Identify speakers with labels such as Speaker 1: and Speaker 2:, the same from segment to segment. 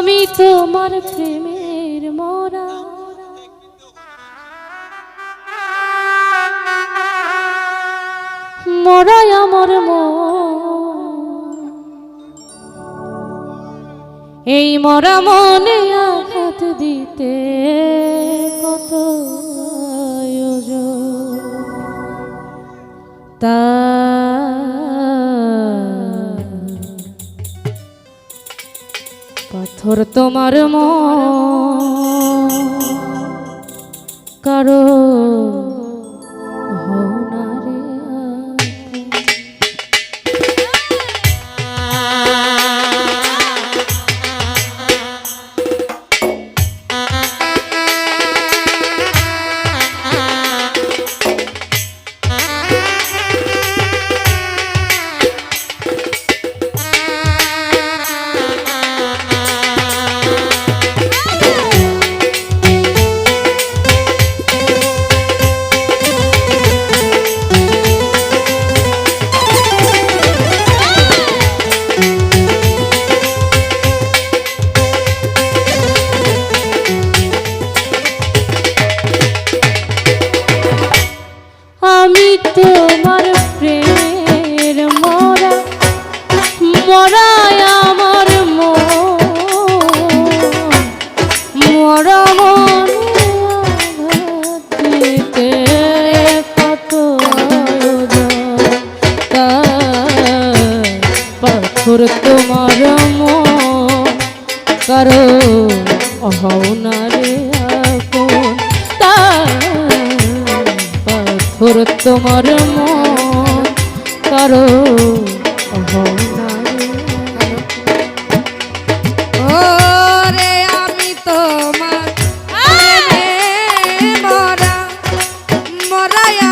Speaker 1: আমি তোমার প্রেমের মরা। মরাই আমার এই মরা মনে আঘাত দিতে কত ভোর তোমার ম কারও তোমার প্রেমের মরা মরায় আমার মরা পাথর তোমার মো করো অহনারে পাথর তোমার মন
Speaker 2: কারও করো
Speaker 1: মরায়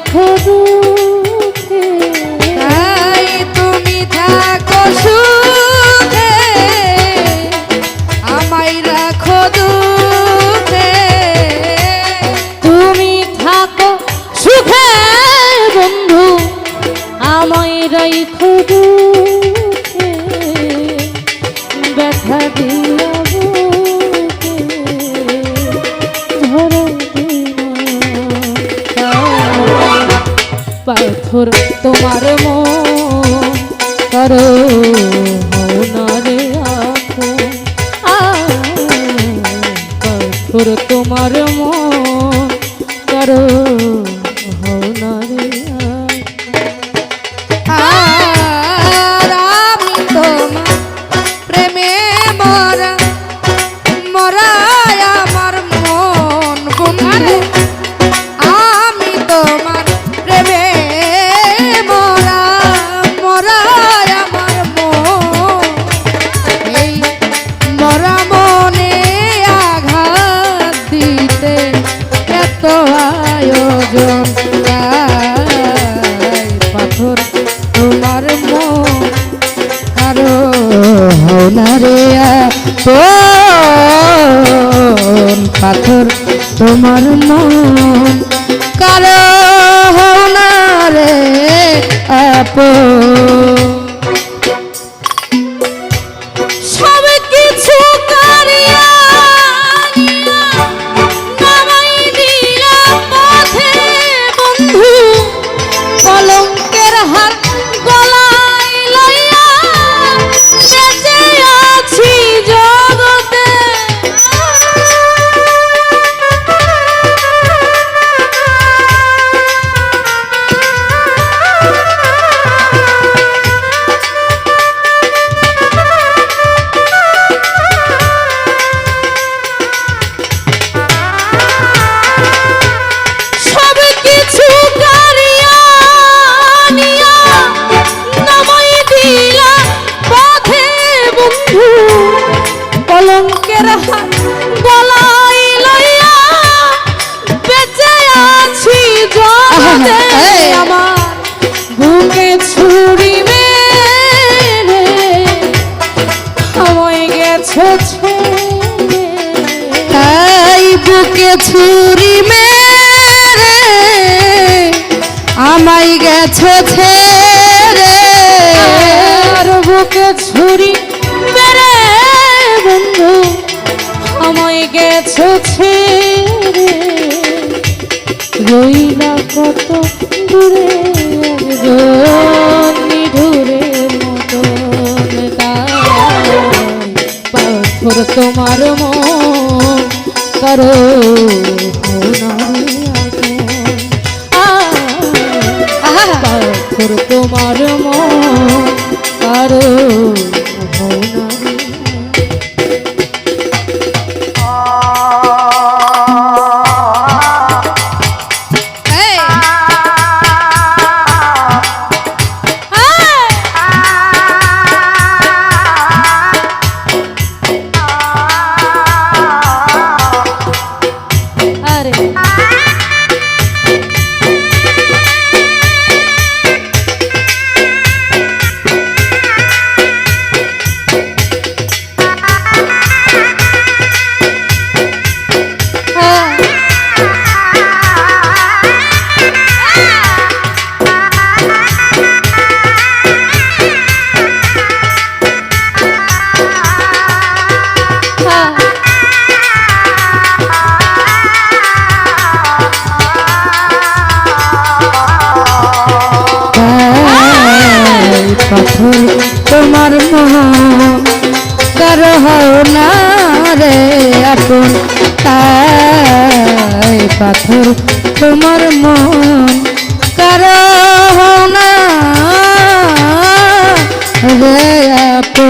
Speaker 1: রেখো দুঃখে
Speaker 2: তুমি থাকো সুখে আমায় রাখো দুঃখে।
Speaker 1: তুমি থাকো সুখে বন্ধু আমায় রেখো আপন পাথর তোমার মন। কারও হও না রে আপন। গলায় লইয়া বেঁচে আছি জগতে আমার। বুকে ছুরি মেরে আমায় গেছো তাই বুকে ছুরি মেরে আমায় গেছো ছেড়ে। আর বুকে ছুরি আমায় গেছো ছেড়ে। রইলা কত দূরে নিঢুরে মতন পাথর তোমার মন, করো পাথর তোমার মন। তোমার করহ না রে আপন তাই পাথর তোমার মন করহ না রে আপন।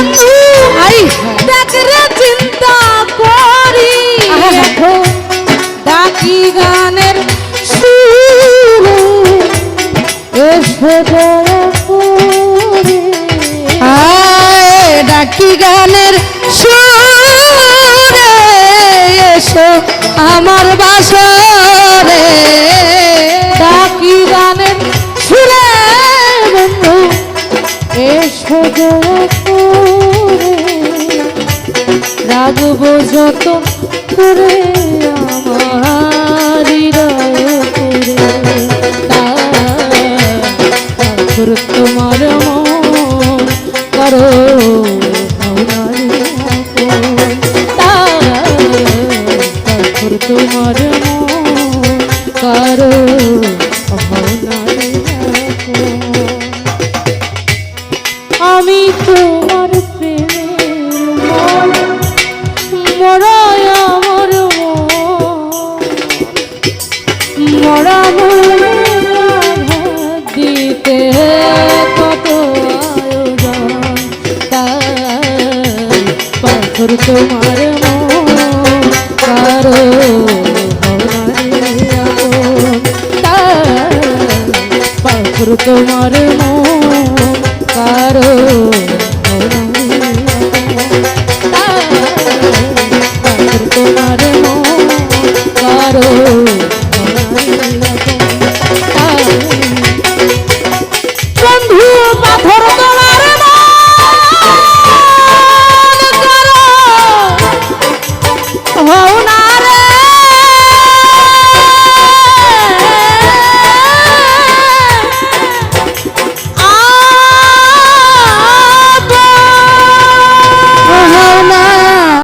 Speaker 1: বন্ধু দেখরে চিন্তা করি। ডাকি গানের সুরে এসে ডাকি গানের সুরে এসো আমার বাসরে। ডাকি গানের সুরে বন্ধু এসো যত করে আমার করে তোমার মন করো তোমার মন করো আমি তোমার তোমার কারও তোমার